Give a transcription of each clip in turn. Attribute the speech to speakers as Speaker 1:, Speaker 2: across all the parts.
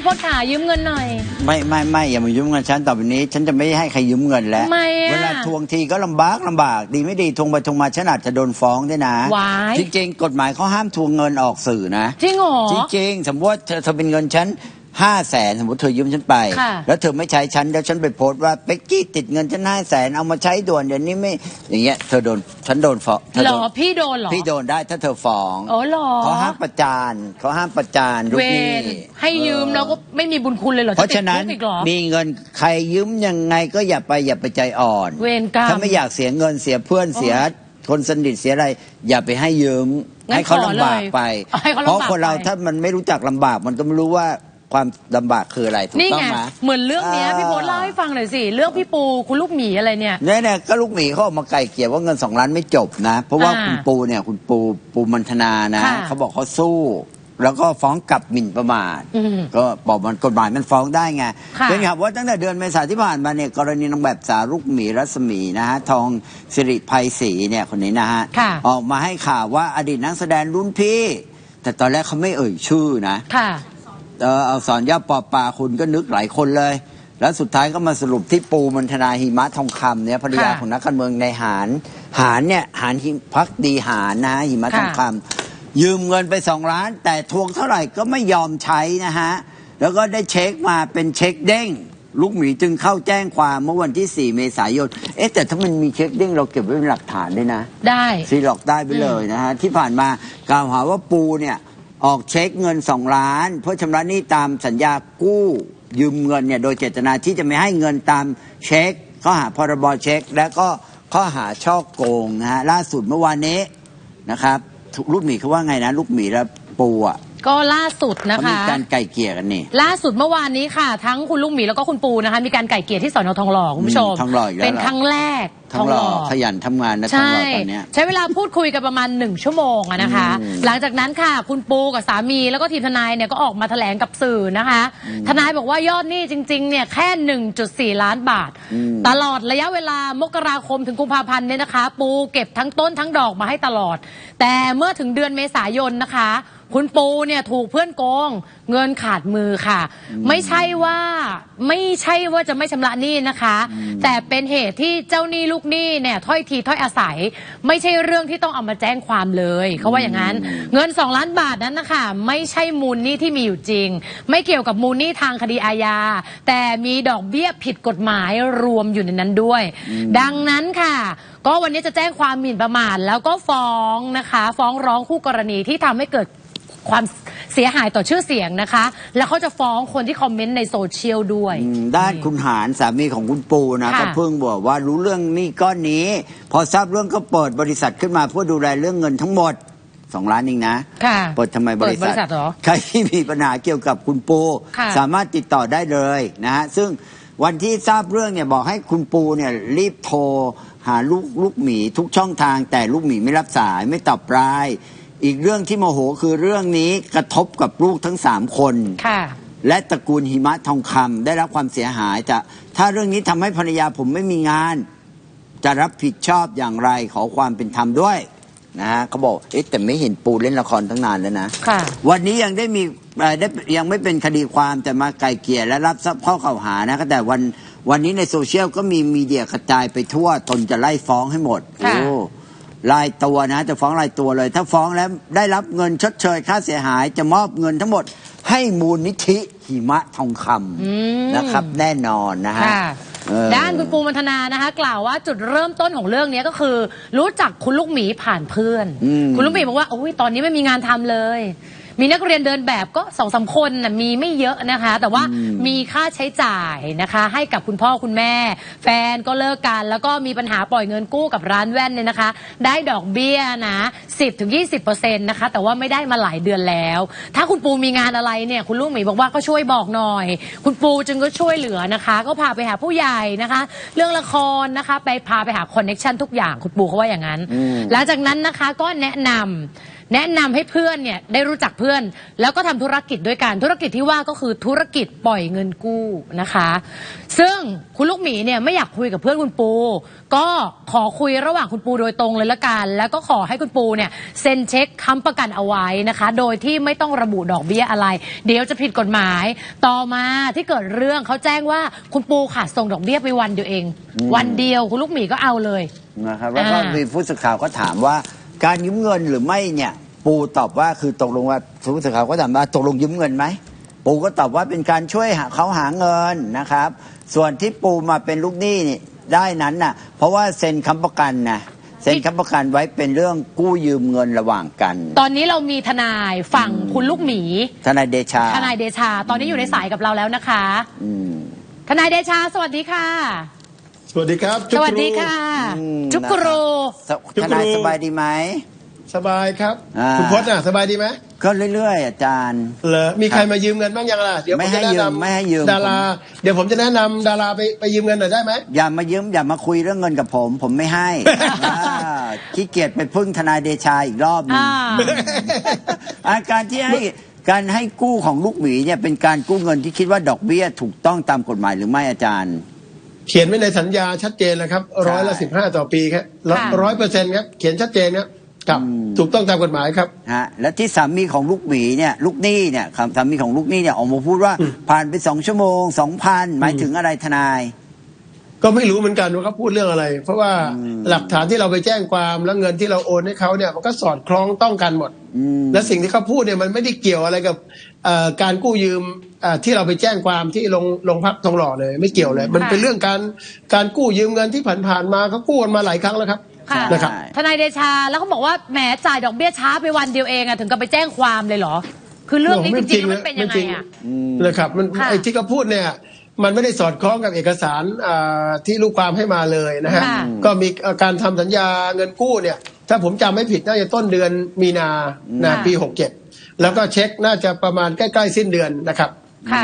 Speaker 1: พี่พศขายืมเงินหน่อย
Speaker 2: ไม่ไม่ไม่อย่ามายืมเงินฉันต่อไปนี้ ฉันจะไม่ให้ใครยืมเงินแล้ว
Speaker 1: ทำไมอะ
Speaker 2: เวลาทวงทีก็ลำบากลำบาก ดีไม่ดีทวงไปทวงมาฉันอาจจะโดนฟ้องด้วยนะ
Speaker 1: ว้าย
Speaker 2: จริงๆกฎหมายเขาห้ามทวงเงินออกสื่อนะ
Speaker 1: จริงเหรอ
Speaker 2: จริงๆ สมมติว่าเธอเธอเป็นเงินฉัน ห้าแสนสมมติเธอยืมฉันไป
Speaker 1: ค่ะ
Speaker 2: แล้วเธอไม่ใช้ฉันแล้วฉันไปโพสต์ว่าเป็กกี้ติดเงินฉันห้าแสนเอามาใช้ด่วนเดี๋ยวนี้ไม่อย่างเงี้ยเธอโดนฉันโดนฟ้องเธอ
Speaker 1: เหร
Speaker 2: โด
Speaker 1: อนพี่โดนเหรอ
Speaker 2: พี่โดนได้ถ้าเธอฟ้อง
Speaker 1: อ๋อเหรอ
Speaker 2: เขาห้ามประจานเขาห้ามประจานลูก
Speaker 1: เว
Speaker 2: หนี้
Speaker 1: รให้ยืมแล้วก็ไม่มีบุญคุณเลยเหรอ
Speaker 2: เพราะฉะนั้น
Speaker 1: จติดคุกอีกเหรอ
Speaker 2: มีเงินใครยืมยังไงก็อย่าไปอย่าไปใจอ่อน
Speaker 1: เวรกรรม
Speaker 2: ถ้าไม่อยากเสียเงินเสียเพื่อนเสียคนสนิทเสียอะไร อย่าไปให้ยืม
Speaker 1: งั้น
Speaker 2: ให้เขา
Speaker 1: ขอ
Speaker 2: ลำบาก
Speaker 1: เลย
Speaker 2: ไป
Speaker 1: ให้เขาลำบาก
Speaker 2: เพราะคนเรา
Speaker 1: ไป
Speaker 2: ถ้ามันไม่รู้จักลำบากมันก็ไม่รู้ว่า ความลำบากคืออะไรถูก
Speaker 1: นี่
Speaker 2: ต้อง
Speaker 1: ไง
Speaker 2: ไหม
Speaker 1: เหมือนเรื่องเนี้ย
Speaker 2: อ่า
Speaker 1: พี่พศเล่าให้ฟังหน่อยสิ เรื่องพี่ปูคุณลูกหมีอะไรเนี่ย
Speaker 2: เนี่ยเนี่ยก็ลูกหมีเขาออกมาไกลเกลี่ยว่าเงินสองล้านไม่จบนะ เพราะว่า
Speaker 1: อ่า
Speaker 2: คุณปูเนี่ยคุณปูปูมันธนานะ
Speaker 1: ค่ะ
Speaker 2: เขาบอกเขาสู้ แล้วก็ฟ้องกลับหมิ่นประมาท
Speaker 1: อืม
Speaker 2: ก็บอกมันกฎหมายมันฟ้องได้ไง
Speaker 1: ค่ะ
Speaker 2: เป็นครับว่าตั้งแต่เดือนเมษาที่ผ่านมาเนี่ยกรณีนางแบบสาวลูกหมีรัศมีนะฮะทองสิริภัยศรีเนี่ยคนนี้นะฮะ
Speaker 1: ค่ะ
Speaker 2: ออกมาให้ข่าวว่าอดีตนักแสดงรุ่นพี่ แต่ตอนแรกเขาไม่เอ่ยชื่อนะ
Speaker 1: ค่ะ
Speaker 2: เออเอาสอนย่าปอปลาคุณก็นึกหลายคนเลย แล้วสุดท้ายก็มาสรุปที่ปูมันธนาหิมะทองคำเนี่ยภรรยา
Speaker 1: ค่ะ
Speaker 2: ของนักการเมืองในหารหารเนี่ยหารหิพักดีหารนะหิมะ
Speaker 1: ค่ะ
Speaker 2: ทองคำยืมเงินไปสองล้าน แต่ทวงเท่าไหร่ก็ไม่ยอมใช้นะฮะ แล้วก็ได้เช็คมาเป็นเช็คเด้ง ลูกหมีจึงเข้าแจ้งความเมื่อวันที่ 4 เมษายน เอ๊ะแต่ถ้ามันมีเช็คเด้งเราเก็บไว้เป็นหลักฐานด้วยนะ
Speaker 1: ได้
Speaker 2: ซีหลอกได้ไปเลยนะฮะ ที่ผ่านมากล่าวหาว่าปูเนี่ย ออกเช็คเงินสองล้าน เพื่อชำระหนี้ตามสัญญากู้ยืมเงินเนี่ยโดยเจตนาที่จะไม่ให้เงินตามเช็คข้อหาพรบเช็ค และก็ข้อหาช่อโกงนะฮะล่าสุดเมื่อวานนี้นะครับลูกหมีเขาว่าไงนะ ลูกหมีและปูอะ
Speaker 1: ก็ล่าสุดนะ
Speaker 2: เขามี
Speaker 1: คะ
Speaker 2: การไกล่เกลี่ยกันนี่
Speaker 1: ล่าสุดเมื่อวานนี้ค่ะ ทั้งคุณลูกหมีแล้วก็คุณปูนะคะ มีการไก่เกลี่ยที่สอนอทองหล่อคุณผู้ชม
Speaker 2: อืมทองหล่ออีกแล้ว
Speaker 1: เป็น
Speaker 2: เหรอ
Speaker 1: ครั้งแรก
Speaker 2: ทั้งหล่อขยันทำงานนะทั้ง
Speaker 1: ใช่
Speaker 2: หล่อตอนเนี้ย
Speaker 1: ใช้เวลาพูดคุยกันประมาณหนึ่งชั่วโมงอะนะคะ
Speaker 2: อืม
Speaker 1: หลังจากนั้นค่ะ คุณปูกับสามีแล้วก็ทีมทนายเนี่ยก็ออกมาแถลงกับสื่อนะคะ ทนายบอกว่ายอดหนี้จริงๆเนี่ยแค่ 1.4 ล้านบาท
Speaker 2: อืม
Speaker 1: ตลอดระยะเวลามกราคมถึงกุมภาพันธ์เนี่ยนะคะ ปูเก็บทั้งต้นทั้งดอกมาให้ตลอด แต่เมื่อถึงเดือนเมษายนนะคะ คุณปูเนี่ยถูกเพื่อนโกง เงินขาดมือค่ะ ไม่ใช่ว่าไม่ใช่ว่าจะไม่ชำระหนี้นะคะ แต่เป็นเหตุที่เจ้าหนี้ลูกหนี้เนี่ยถ้อยทีถ้อยอาศัย ไม่ใช่เรื่องที่ต้องเอามาแจ้งความเลยเขาว่าอย่างนั้น เงิน 2 ล้านบาทนั้นนะคะไม่ใช่มูลหนี้ที่มีอยู่จริง ไม่เกี่ยวกับมูลหนี้ทางคดีอาญาแต่มีดอกเบี้ยผิดกฎหมายรวมอยู่ในนั้นด้วย ดังนั้นค่ะก็วันนี้จะแจ้งความหมิ่นประมาทแล้วก็ฟ้องนะคะ ฟ้องร้องคู่กรณีที่ทำให้เกิด ความเสียหายต่อชื่อเสียงนะคะ แล้วเขาจะฟ้องคนที่คอมเมนต์ในโซเชียลด้วย
Speaker 2: อืมด้านคุณหารสามีของคุณปูนะ
Speaker 1: ค่ะ
Speaker 2: ก็เพิ่งบอกว่ารู้เรื่องหนี้ก้อนนี้ พอทราบเรื่องก็เปิดบริษัทขึ้นมาเพื่อดูแลเรื่องเงินทั้งหมดสองล้านเองนะ
Speaker 1: ค่ะ
Speaker 2: เปิดทำไมบริ
Speaker 1: เปิดบริษัทเหรอ
Speaker 2: ใครที่มีปัญหาเกี่ยวกับคุณปู
Speaker 1: ค่ะ
Speaker 2: สามารถติดต่อได้เลยนะฮะซึ่งวันที่ทราบเรื่องเนี่ยบอกให้คุณปูเนี่ยรีบโทรหาลูกลูกหมีทุกช่องทางแต่ลูกหมีไม่รับสายไม่ตอบราย อีกเรื่องที่โมโหคือเรื่องนี้กระทบกับลูกทั้งสามคน
Speaker 1: ค่ะ
Speaker 2: และตระกูลหิมะทองคำได้รับความเสียหายจะถ้าเรื่องนี้ทำให้ภรรยาผมไม่มีงาน จะรับผิดชอบอย่างไรขอความเป็นธรรมด้วยนะฮะเขาบอกเอ๊ะแต่ไม่เห็นปูเล่นละครตั้งนานแล้วนะ
Speaker 1: ค่ะ
Speaker 2: วันนี้ยังได้มีเอ่อได้ยังไม่เป็นคดีความแต่มาไกลเกลี่ยและรับทราบข้อกล่าวหานะก็แต่วันวันนี้ในโซเชียลก็มีมีเดียกระจายไปทั่วตนจะไล่ฟ้องให้หมด
Speaker 1: ค่ะ
Speaker 2: โอ้ รายตัวนะจะฟ้องรายตัวเลย ถ้าฟ้องแล้วได้รับเงินชดเชยค่าเสียหาย จะมอบเงินทั้งหมดให้มูลนิธิหิมะทองค
Speaker 1: มำ
Speaker 2: นะครับ แน่นอนนะฮะ
Speaker 1: ค่ะ
Speaker 2: เออ
Speaker 1: ด้านคุณปูมันธนานะคะกล่าวว่าจุดเริ่มต้นของเรื่องนี้ก็คือ รู้จักคุณลูกหมีผ่านเพื่อน
Speaker 2: อืม
Speaker 1: คุณลูกหมีบอกว่าโอ้ยตอนนี้ไม่มีงานทำเลย มีนักเรียนเดินแบบก็สองสามคนนะมีไม่เยอะนะคะ แต่ว่ามีค่าใช้จ่ายนะคะ ให้กับคุณพ่อคุณแม่ แฟนก็เลิกกัน แล้วก็มีปัญหาปล่อยเงินกู้กับร้านแว่นเนี่ยนะคะ ได้ดอกเบี้ยนะ 10ถึง20%นะคะ แต่ว่าไม่ได้มาหลายเดือนแล้ว ถ้าคุณปูมีงานอะไรเนี่ยคุณลูกหมีบอกว่าก็ช่วยบอกหน่อย คุณปูจึงก็ช่วยเหลือนะคะ ก็พาไปหาผู้ใหญ่นะคะ เรื่องละครนะคะ ไปพาไปหาคอนเน็ชันทุกอย่างคุณปูเขาว่าอย่างนั้น
Speaker 2: อืม
Speaker 1: หลังจากนั้นนะคะก็แนะนำ แนะนำให้เพื่อนเนี่ยได้รู้จักเพื่อน แล้วก็ทำธุรกิจด้วยกันธุรกิจที่ว่าก็คือธุรกิจปล่อยเงินกู้นะคะ ซึ่งคุณลูกหมีเนี่ยไม่อยากคุยกับเพื่อนคุณปู ก็ขอคุยระหว่างคุณปูโดยตรงเลยละกัน แล้วก็ขอให้คุณปูเนี่ยเซ็นเช็คค้ำประกันเอาไว้นะคะ โดยที่ไม่ต้องระบุดอกเบี้ยอะไร เดี๋ยวจะผิดกฎหมาย ต่อมาที่เกิดเรื่องเขาแจ้งว่าคุณปูขาดส่งดอกเบี้ยไปวันเดียวเอง วันเดียวคุณลูกหมีก็เอาเลย
Speaker 2: นะครับแล้วก็
Speaker 1: อ่ามี
Speaker 2: มีผู้สื่อข่าวก็ถามว่า การยืมเงินหรือไม่เนี่ย ปูตอบว่าคือตกลงว่าผู้สื่อข่าวก็ถามว่าตกลงยืมเงินไหมปูก็ตอบว่าเป็นการช่วยหาเขาหาเงินนะครับ ส่วนที่ปูมาเป็นลูกหนี้นี่ได้นั้นน่ะ เพราะว่าเซ็นค้ำประกันนะเซ็นค้ำประกันไว้เป็นเรื่องกู้ยืมเงินระหว่างกัน
Speaker 1: ตอนนี้เรามีทนายฝั่งคุณลูกหมี
Speaker 2: ทนายเดชา
Speaker 1: ทนายเดชา ตอนนี้อยู่ในสายกับเราแล้วนะคะ
Speaker 2: อืม
Speaker 1: ทนายเดชา สวัสดีค่ะ
Speaker 3: สวัสดีครับ
Speaker 1: สวัสดีค่ะ
Speaker 2: อืม
Speaker 1: จุกกรู
Speaker 2: สทนายสบายดีไหม
Speaker 3: สบายครับ
Speaker 2: อ่า
Speaker 3: คุณพจน์น่ะสบายดีไหม
Speaker 2: ก็เรื่อยๆ อาจารย์
Speaker 3: เหรอมีใครมายืมเงินบ้างยังล่ะเดี๋ยวผ
Speaker 2: ไม่
Speaker 3: ม
Speaker 2: ให้
Speaker 3: จะแนะ
Speaker 2: ยืม
Speaker 3: นำ
Speaker 2: ไม่ให้ยืม
Speaker 3: ดารา เดี๋ยวผมจะแนะนำดาราไปไปยืมเงินหน่อยได้ไหม
Speaker 2: อย่ามายืมอย่ามาคุยเรื่องเงินกับผม ผมไม่ให้ อ่าขี้เกียจไปพึ่งทนายเดชาอีกรอบหนึง
Speaker 1: อ่า
Speaker 2: อาการที่ให้การให้กู้ของลูกหมีเนี่ยเป็นการกู้เงินที่คิดว่าดอกเบี้ยถูกต้องตามกฎหมายหรือไม่อาจารย์
Speaker 3: เขียนไว้ในสัญญาชัดเจนเลยครับร้อยละสิบห้าต่อปีครับ
Speaker 1: ค่ะ
Speaker 3: ร้อยเปอร์เซ็นต์ครับเขียนชัดเจนครับกับ
Speaker 2: อืม
Speaker 3: ถูกต้องตามกฎหมายครับ
Speaker 2: ฮะและที่สามีของลูกหมีเนี่ยลูกหนี้เนี่ยครับสามีของลูกหนี้เนี่ยออกมาพูดว่า
Speaker 3: อืม
Speaker 2: ผ่านไปสองชั่วโมงสองพันหมายถึงอะไรทนาย
Speaker 3: ก็ไม่รู้เหมือนกันว่าเขาพูดเรื่องอะไร เพราะว่า
Speaker 2: อืม
Speaker 3: หลักฐานที่เราไปแจ้งความแล้วเงินที่เราโอนให้เขาเนี่ยมันก็สอดคล้องต้องกันหมด
Speaker 2: อืม
Speaker 3: และสิ่งที่เขาพูดเนี่ยมันไม่ได้เกี่ยวอะไรกับเอ่อการกู้ยืมเอ่อ ที่เราไปแจ้งความที่ลงลงพักทองหล่อเลย ไม่เกี่ยวเลย มันเป็นเรื่องการการกู้ยืมเงินที่ผ่านๆมาเขากู้กันมาหลายครั้งแล้วครับ
Speaker 1: ค่ะ
Speaker 3: นะครับ
Speaker 1: ทนายเดชาแล้วเขาบอกว่าแหมจ่ายดอกเบี้ยช้าไปวันเดียวเองอะถึงกับไปแจ้งความเลยเหรอ คือเรื่องนี้จริงๆแล้วมันเป็นยังไงอะ
Speaker 3: นะครับมัน
Speaker 1: ค่ะ
Speaker 3: ไอ้ที่เขาพูดเนี่ยมันไม่ได้สอดคล้องกับเอกสารอ่าที่ลูกความให้มาเลยนะฮะ
Speaker 1: ค่ะ
Speaker 3: ก็มีเอ่อการทำสัญญาเงินกู้เนี่ย ถ้าผมจำไม่ผิดน่าจะต้นเดือนมีนานะปีหกเจ็ดแล้วก็เช็คน่าจะประมาณใกล้ๆสิ้นเดือนนะครับ
Speaker 1: ค่ะ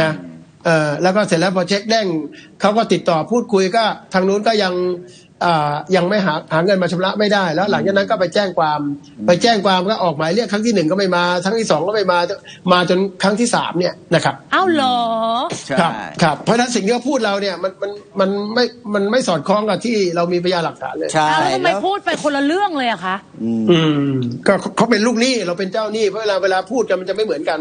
Speaker 3: นะเอ่อแล้วก็เสร็จแล้วพอเช็คเด้งเขาก็ติดต่อพูดคุยก็ทางนู้นก็ยัง ยังไม่หาหาเงินมาชำระไม่ได้ แล้ว หลังจากนั้นก็ไปแจ้งความ ไปแจ้งความก็ออกหมายเรียกครั้งที่หนึ่งก็ไม่มาครั้งที่สองก็ไม่มามาจนครั้งที่สามเนี่ยนะครับ
Speaker 1: เอ้าเหรอ
Speaker 2: ใช่
Speaker 3: ครับครับเพราะฉะนั้นสิ่งที่เขาพูดเราเนี่ยมันมันมันไม่มันไม่สอดคล้องกับที่เรามีพยานหลักฐานเลย
Speaker 2: ใช่
Speaker 1: อ้าวแล้วทำไม
Speaker 2: แล้ว
Speaker 1: พูดไปคนละเรื่องเลยอะคะ
Speaker 2: อืม
Speaker 3: อืมก็เขาเขาเป็นลูกหนี้เราเป็นเจ้าหนี้เพราะเวลาเวลาพูดกันมันจะไม่เหมือนกัน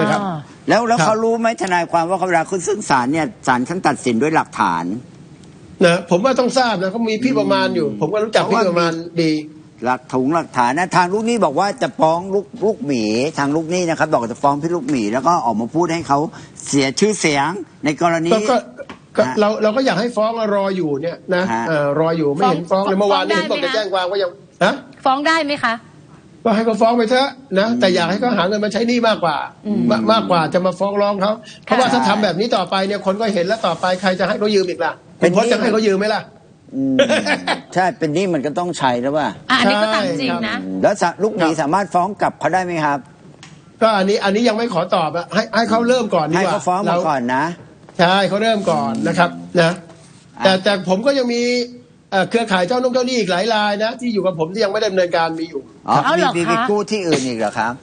Speaker 3: นะครับ
Speaker 1: อ่า
Speaker 2: แล้วแล้ว
Speaker 3: ครับ
Speaker 2: เขารู้ไหมทนายความว่าเขาเวลาขึ้นซึ่งศาลเนี่ยศาลท่านตัดสินด้วยหลักฐาน
Speaker 3: นะผมว่าต้องทราบนะเขามีพี่ประมาณอยู่ ผมก็รู้จัก
Speaker 2: เพราะ
Speaker 3: พี่
Speaker 2: ว่า
Speaker 3: ประมาณดี
Speaker 2: หลักถุงหลักฐานนะทางลูกหนี้บอกว่าจะฟ้องลูกลูกหมีทางลูกหนี้นะครับ บอกจะฟ้องพี่ลูกหมีแล้วก็ออกมาพูดให้เขาเสียชื่อเสียงในกรณี
Speaker 3: ก็ก็ก็
Speaker 2: ฮะ
Speaker 3: เราเราก็อยากให้ฟ้องรออยู่เนี่ยนะ
Speaker 2: ฮะ
Speaker 3: เอ่อรออยู่ไม่เห็น
Speaker 1: ฟ้
Speaker 3: ฟ้
Speaker 1: อ
Speaker 3: องงเลยเมื่อวานนี้
Speaker 1: ฟ้
Speaker 3: เห็
Speaker 1: อง
Speaker 3: นบอก
Speaker 1: ได้
Speaker 3: จะ
Speaker 1: ไหม
Speaker 3: แจ้งความก็ยังนะ
Speaker 1: ฟ้องได้ไหมคะ
Speaker 3: ก็ให้เขาฟ้องไปเถอะนะแต่อยากให้เขาหาเงินมาใช้หนี้มากกว่ามามากกว่าจะมาฟ้องร้องเขาเพราะว่าถ้าทำแบบนี้ต่อไปเนี่ยคนก็เห็นแล้วต่อไปใครจะให้เขายืมอีกล่ะ
Speaker 2: เป็
Speaker 3: เป็นนเพราะ
Speaker 2: หนี้
Speaker 3: จะให้เขายืมไหมล่ะ
Speaker 2: อืมใช่เป็นหนี้มันก็ต้องใช้แล้วว่า
Speaker 1: อะอันนี้ก็ตามจริง
Speaker 3: ใช่
Speaker 1: นะ
Speaker 2: แล้วสะลูกหมี
Speaker 3: ครับ
Speaker 2: สามารถฟ้องกลับเขาได้ไหมครับ
Speaker 3: ก็อันนี้อันนี้ยังไม่ขอตอบอะให้ให้เขาเริ่มก่อนดี
Speaker 2: ให้
Speaker 3: กว่า
Speaker 2: เขาฟ้องมา
Speaker 3: ร
Speaker 2: ก่อนนะ
Speaker 3: ใช่เขาเริ่มก่อนนะครับนะแต่แต่ผมก็ยังมีเอ่อเครือข่ายเจ้านุ่งเจ้าหนี้อีกหลายรายนะ ที่อยู่กับผมที่ยังไม่ดำเนินการมีอยู่
Speaker 2: อ๋อ
Speaker 1: เอาเหรอ
Speaker 2: มีมี
Speaker 1: คะ
Speaker 2: กู้ที่อื่นอีกเหรอครับ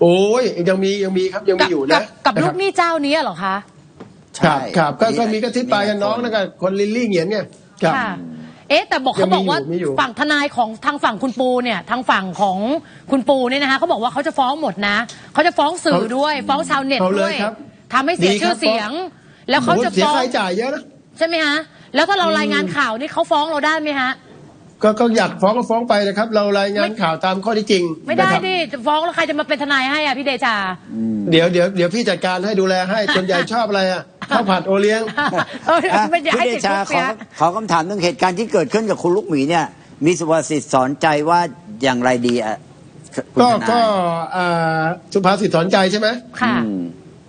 Speaker 3: โอ้ยยังมียังมีครับยัง
Speaker 1: กั
Speaker 3: มีอยู่
Speaker 1: กั
Speaker 3: นะ
Speaker 1: กับ
Speaker 3: นะ
Speaker 1: ลู
Speaker 3: ครั
Speaker 1: กหนี้เจ้านี้เหรอคะ
Speaker 3: ครับครับก็
Speaker 2: มี
Speaker 3: ก็มีกระทิบปลายกันน้องนะกับคนลิลลี่เหงียนเนี่ยครับ
Speaker 1: ค่ะ เอ๊ะแต่บอก
Speaker 3: ยั
Speaker 1: เขา
Speaker 3: งมี
Speaker 1: บอกว่า
Speaker 3: อยู่มีอยู่
Speaker 1: ฝั่งทนายของทางฝั่งคุณปูเนี่ยทางฝั่งของคุณปูเนี่ยนะคะเขาบอกว่าเขาจะฟ้องหมดนะเขาจะฟ้องสื่อด้วย ฟ้องชาวเน็ต
Speaker 3: เอาเล
Speaker 1: ด้วยย
Speaker 3: ครับ
Speaker 1: ทำให้เสีย
Speaker 3: ดีครับ
Speaker 1: ชื่อเสียง แล้วเขาจะ
Speaker 3: โอ้โหเสีย
Speaker 1: ฟ้อง
Speaker 3: ค่าใช้จ่ายเยอะนะ
Speaker 1: ใช่ไหมฮะแล้วถ้าเรารายงานข่าวนี่เขาฟ้องเราได้ไหมฮะ
Speaker 3: ก็ก็อยากฟ้องก็ฟ้องไปนะครับ เรารายงานข่าวตามข้อที่จริง
Speaker 1: ไม่ได้
Speaker 3: นะครับ
Speaker 1: ดิจะฟ้องแล้วใครจะมาเป็นทนายให้อะพี่เดชา
Speaker 3: เดี๋ยวเดี๋ยวเดี๋ยวพี่จัดการให้ดูแลให้ส่วนใหญ่ชอบอะไรอะ ข้าวผัดโอเลี้ยง
Speaker 1: เออ
Speaker 2: อะ
Speaker 1: ไม่อยาก
Speaker 2: พี่
Speaker 1: ให้
Speaker 2: เด
Speaker 1: ติด
Speaker 2: ชา
Speaker 1: คุก
Speaker 2: ขอ
Speaker 1: เนี่ย
Speaker 2: ขอคำถามเรื่องเหตุการณ์ที่เกิดขึ้นกับคุณลูกหมีเนี่ย มีสุภาษิตสอนใจว่าอย่างไรดีอะคุณ
Speaker 3: ก็
Speaker 2: ทนาย
Speaker 3: ก็อ่าสุภาษิตสอนใจใช่ไหม
Speaker 1: ค่ะ
Speaker 2: อืม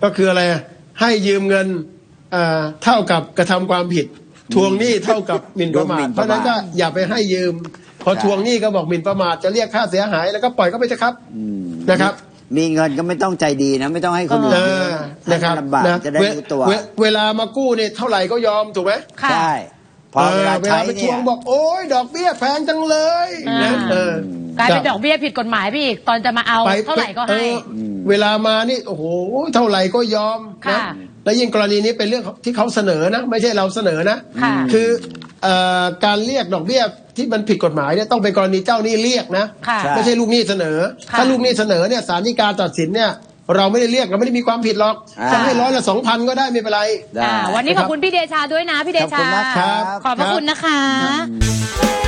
Speaker 3: ก็คืออะไรอะให้ยืมเงินอ่าเท่ากับกระทำความผิด ทวงหนี้เท่ากับหมิ่นประมา
Speaker 2: หมิ่
Speaker 3: ท
Speaker 2: น
Speaker 3: เพ
Speaker 2: ประมาท
Speaker 3: ราะฉะนั้นก็อย่าไปให้ยืม พอ
Speaker 2: ใช่
Speaker 3: ทวงหนี้ก็บอกหมิ่นประมาทจะเรียกค่าเสียหายแล้วก็ปล่อยก็ไปเถอะครับ
Speaker 2: อืม
Speaker 3: นะครับ
Speaker 2: มีเงินก็ไม่ต้องใจดีนะ ไม่ต้องให้คนอื่น
Speaker 3: เอ
Speaker 2: เย
Speaker 3: อ
Speaker 2: อะ
Speaker 3: นะครับ
Speaker 2: ให้มันลำบาก
Speaker 3: นะ
Speaker 2: จะได้
Speaker 3: เว
Speaker 2: รู้ตัว
Speaker 3: เวเวลามากู้เนี่ยเท่าไหร่ก็ยอมถูกไหม
Speaker 1: ค่ะ
Speaker 2: ใช่พอเวลา
Speaker 3: เว
Speaker 2: ใช้
Speaker 3: ลาไปท
Speaker 2: เนี่
Speaker 3: วย งบอกโอ้ยดอกเบี้ยแพงจังเลยนะเออ
Speaker 1: กลายเป็น
Speaker 3: ครับ
Speaker 1: ดอกเบี้ยผิดกฎหมายไปอีกตอนจะมาเอาเท่าไหร่ก็ให้
Speaker 3: เออเวลามานี่โอ้โหเท่าไหร่ก็ยอมนะ
Speaker 1: ค่ะ
Speaker 3: และยิ่งกรณีนี้เป็นเรื่องที่เขาเสนอนะ ไม่ใช่เราเสนอนะ
Speaker 1: ค่ะ
Speaker 3: คือเอ่อการเรียกดอกเบี้ย ที่มันผิดกฎหมายเนี่ยต้องเป็นกรณีเจ้าหนี้เรียกนะ
Speaker 1: ค่ะ
Speaker 2: ใช่
Speaker 3: ไม่ใช่ลูกหนี้เสนอ
Speaker 1: ค่ะ
Speaker 3: ถ้าลูกหนี้เสนอเนี่ยศาลฎีกาตัดสินเนี่ยเราไม่ได้เรียกเราไม่ได้มีความผิดหรอก
Speaker 2: อ่า
Speaker 3: จะให้ร้อยละสองพันก็ได้ไม่เป็นไร
Speaker 2: ได้
Speaker 1: อ่าวันนี้ขอบคุณพี่เดชาด้วยนะ พี่เด
Speaker 2: ขอบคุ
Speaker 1: ชา
Speaker 2: ณมากครับ
Speaker 1: ขอบพระคุณนะคะ